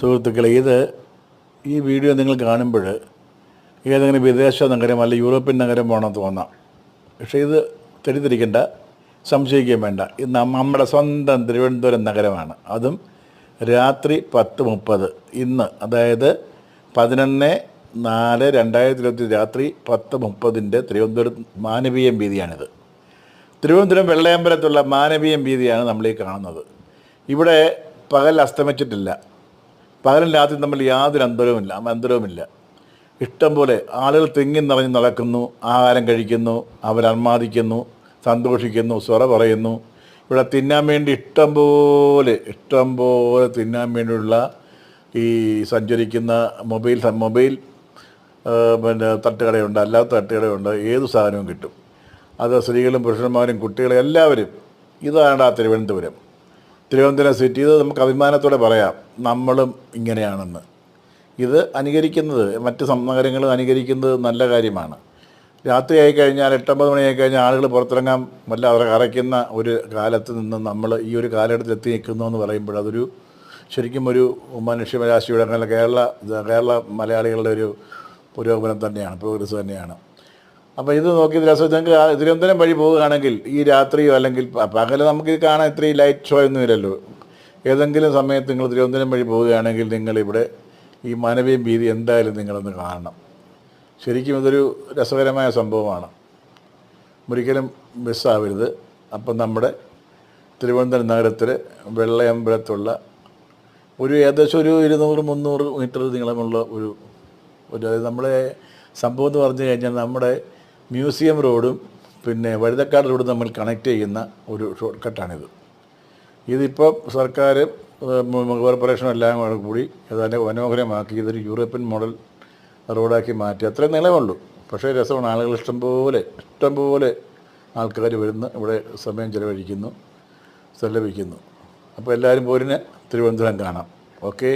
സുഹൃത്തുക്കളെ ഇത് ഈ വീഡിയോ നിങ്ങൾ കാണുമ്പോൾ ഏതെങ്കിലും വിദേശ നഗരം അല്ലെങ്കിൽ യൂറോപ്യൻ നഗരം വേണമെന്ന് തോന്നാം. പക്ഷേ ഇത് തെറ്റിദ്ധരിക്കേണ്ട സംശയിക്കുകയും വേണ്ട. ഇത് നമ്മുടെ സ്വന്തം തിരുവനന്തപുരം നഗരമാണ്. അതും രാത്രി പത്ത് മുപ്പത്. ഇന്ന് അതായത് പതിനൊന്ന് നാല് രണ്ടായിരത്തി ഇരുപത്തി രാത്രി പത്ത് മുപ്പതിന്റെ തിരുവനന്തപുരം മാനവീയം വീതിയാണിത്. തിരുവനന്തപുരം വെള്ളയമ്പലത്തുള്ള മാനവീയം വീതിയാണ് നമ്മൾ ഈ കാണുന്നത്. ഇവിടെ പകൽ അസ്തമിച്ചിട്ടില്ല. പകലും രാത്രി തമ്മിൽ യാതൊരു അന്തരവുമില്ല അന്തരവുമില്ല. ഇഷ്ടം പോലെ ആളുകൾ തിങ്ങി നിറഞ്ഞ് നടക്കുന്നു ആഹാരം കഴിക്കുന്നു അവരന്മാദിക്കുന്നു സന്തോഷിക്കുന്നു സ്വറ പറയുന്നു. ഇവിടെ തിന്നാൻ വേണ്ടി ഇഷ്ടം പോലെ ഇഷ്ടം പോലെ തിന്നാൻ വേണ്ടിയുള്ള ഈ സഞ്ചരിക്കുന്ന മൊബൈൽ മൊബൈൽ പിന്നെ തട്ടുകടയുണ്ട് അല്ലാത്ത തട്ടുകടയുണ്ട് ഏത് സാധനവും കിട്ടും. അത് സ്ത്രീകളും പുരുഷന്മാരും കുട്ടികളും എല്ലാവരും ഇതാണ് ആ തിരുവനന്തപുരം. തിരുവനന്തപുരം സിറ്റി ഇത് നമുക്ക് അഭിമാനത്തോടെ പറയാം നമ്മളും ഇങ്ങനെയാണെന്ന്. ഇത് അനുകരിക്കുന്നത് മറ്റ് നഗരങ്ങളും അനുകരിക്കുന്നത് നല്ല കാര്യമാണ്. രാത്രിയായി കഴിഞ്ഞാൽ എട്ടൊമ്പത് മണിയായി കഴിഞ്ഞാൽ ആളുകൾ പുറത്തിറങ്ങാൻ വല്ല അവർ അറയ്ക്കുന്ന ഒരു കാലത്ത് നിന്ന് നമ്മൾ ഈ ഒരു കാലഘട്ടത്തിൽ എത്തി നിൽക്കുന്നു എന്ന് പറയുമ്പോൾ അതൊരു ശരിക്കും ഒരു മനുഷ്യരാശിയുടെ കേരള കേരള മലയാളികളുടെ ഒരു പുരോഗമനം തന്നെയാണ് പ്രോഗ്രസ് തന്നെയാണ്. അപ്പോൾ ഇത് നോക്കി നിങ്ങൾക്ക് തിരുവനന്തപുരം വഴി പോവുകയാണെങ്കിൽ ഈ രാത്രിയോ അല്ലെങ്കിൽ പകൽ നമുക്ക് കാണാൻ ഇത്രയും ലൈറ്റ് ഷോ ഒന്നും ഇല്ലല്ലോ. ഏതെങ്കിലും സമയത്ത് നിങ്ങൾ തിരുവനന്തപുരം വഴി പോവുകയാണെങ്കിൽ നിങ്ങളിവിടെ ഈ മാനവീയം ഭീതി എന്തായാലും നിങ്ങളൊന്ന് കാണണം. ശരിക്കും ഇതൊരു രസകരമായ സംഭവമാണ്. ഒരിക്കലും മിസ്സാവരുത് അപ്പം നമ്മുടെ തിരുവനന്തപുരം നഗരത്തിൽ വെള്ളയമ്പലത്തുള്ള ഒരു ഏകദേശം ഒരു ഇരുന്നൂറ് മുന്നൂറ് മീറ്റർ നീളമുള്ള ഒരു ഒരു നമ്മളെ സംഭവം എന്ന് പറഞ്ഞു കഴിഞ്ഞാൽ നമ്മുടെ മ്യൂസിയം റോഡും പിന്നെ വഴുതക്കാട് റോഡും തമ്മിൽ കണക്ട് ചെയ്യുന്ന ഒരു ഷോർട്ട് കട്ടാണിത് ഇതിപ്പോൾ സർക്കാർ കോർപ്പറേഷനും എല്ലാം കൂടെ ഏതാണ്ട് മനോഹരമാക്കി ഇതൊരു യൂറോപ്യൻ മോഡൽ റോഡാക്കി മാറ്റി. അത്രയും നിലമുള്ളൂ പക്ഷേ രസമാണ്. ആളുകൾ ഇഷ്ടംപോലെ ഇഷ്ടംപോലെ ആൾക്കാർ വരുന്ന ഇവിടെ സമയം ചിലവഴിക്കുന്നു ചെലവഴിക്കുന്നു. അപ്പോൾ എല്ലാവരും പോരിന് തിരുവനന്തപുരം കാണാം. ഓക്കെ